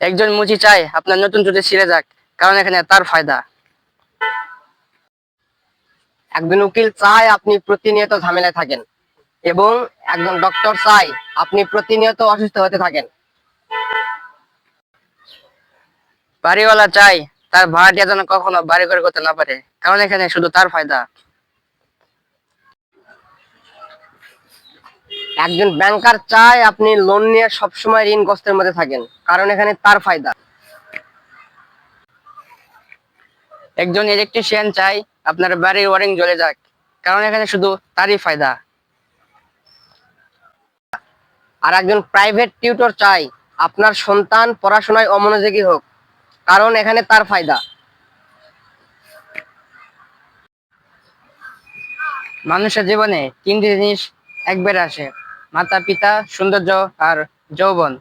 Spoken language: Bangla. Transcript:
একজন মুচি চায়, আপনার নতুন জুটি ছিঁড়ে যাক, কারণ এখানে তার ফায়দা। একজন উকিল চায় আপনি প্রতিনিয়ত ঝামেলায় থাকেন, এবং একজন ডক্টর চায় আপনি প্রতিনিয়ত অসুস্থ হতে থাকেন। বাড়িওয়ালা চাই তার ভাড়াটিয়া যেন কখনো বাড়ি করে করতে না পারে, কারণ এখানে শুধু তার ফায়দা। একজন ব্যাংকার চায় আপনি লোন নিয়ে সবসময় ঋণগ্রস্তের মধ্যে থাকেন কারণ এখানে তার ফায়দা। একজন ইলেকট্রিশিয়ান চাই আপনার বাড়ির ওয়ারিং জ্বলে যাক কারণ এখানে শুধু তারই ফায়দা। আর একজন প্রাইভেট টিউটর চাই আপনার সন্তান পড়াশোনায় অমনোযোগী হোক কারণ এখানে তার ফায়দা। মানুষের জীবনে তিনটি জিনিস একবারে আসে মাতা পিতা সৌন্দর্য আর যৌবন।